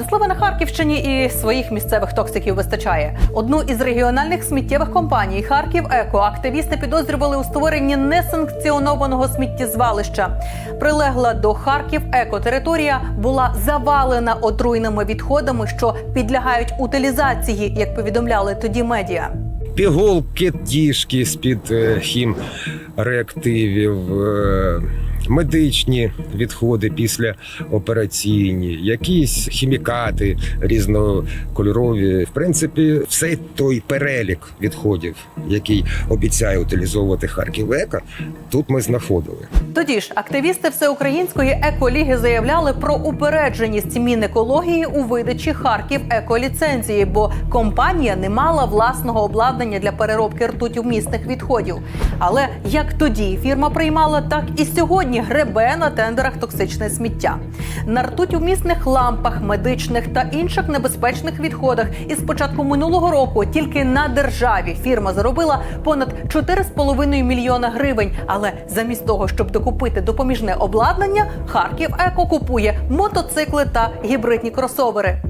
До слова на Харківщині і своїх місцевих токсиків вистачає. Одну із регіональних сміттєвих компаній Харків Еко активісти підозрювали у створенні несанкціонованого сміттєзвалища. Прилегла до Харків Еко територія була завалена отруйними відходами, що підлягають утилізації, як повідомляли тоді медіа. пігулки, діжки з-під е, хімреактивів, е, медичні відходи після операційні, якісь хімікати різнокольорові. В принципі, все той перелік відходів, який обіцяє утилізовувати Харків Еко, тут ми знаходили. Тоді ж активісти всеукраїнської еколіги заявляли про упередженість Мінекології у видачі Харків еколіцензії, бо компанія не мала власного обладнання для переробки ртутівмісних відходів. Але як тоді фірма приймала, так і сьогодні гребе на тендерах токсичне сміття. На ртутівмісних лампах, медичних та інших небезпечних відходах із початку минулого року тільки на державі фірма заробила понад 4,5 мільйона гривень. Але замість того, щоб докупити допоміжне обладнання, Харків Еко купує мотоцикли та гібридні кросовери.